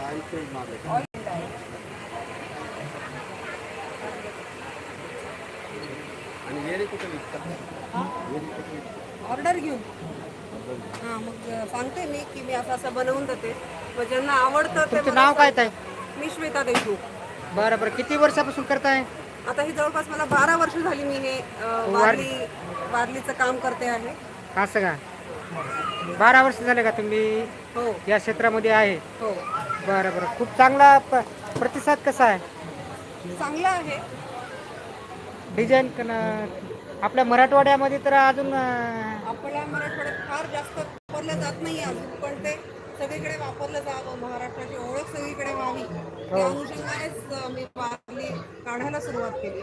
Oil order घेऊन. हां मग सांगते मी की मी असं असं बनवून देते. मग ज्यांना आवडतं ते तुमचं मला नाव काय ताई? सांगतात. मी श्वेता देशमुख. बरं बरं. किती वर्षापासून करताय? आता ही जवळपास मला बारा वर्ष झाली मी हे अं, वारली वारलीचं काम करते आहे. असं का? बारा वर्ष झाले का तुम्ही हो. या क्षेत्रामध्ये आहे? हो. बरं बरं. खूप चांगला प प्रतिसाद कसा आहे? चांगलं आहे. डिझाईन कन- आपल्या मराठवाड्यामध्ये तर अजून अं, आपल्या मराठवाड्यात फार जास्त वापरलं जात नाही अजून पण ते सगळीकडे वापरलं जावं. महाराष्ट्राची ओळख सगळीकडे व्हावी. त्या अनुषंगानेच अं, मी वारली काढायला सुरुवात केली.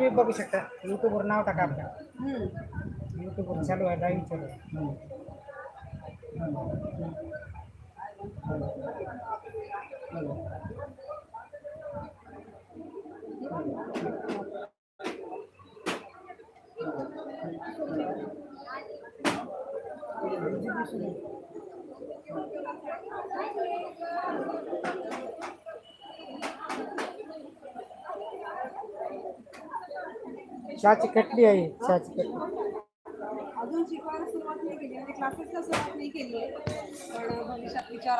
तुम्ही बघू शकता यूट्यूबवर नाव टाका आपलं यूट्यूबवर चालू आहे लाईव्ह चालू आहे चहाची कटली आहे चहाची कटली. अजून शिकवायला सुरुवात नाही केली म्हणजे क्लासेसला सुरुवात नाही केली आहे पण भविष्यात विचार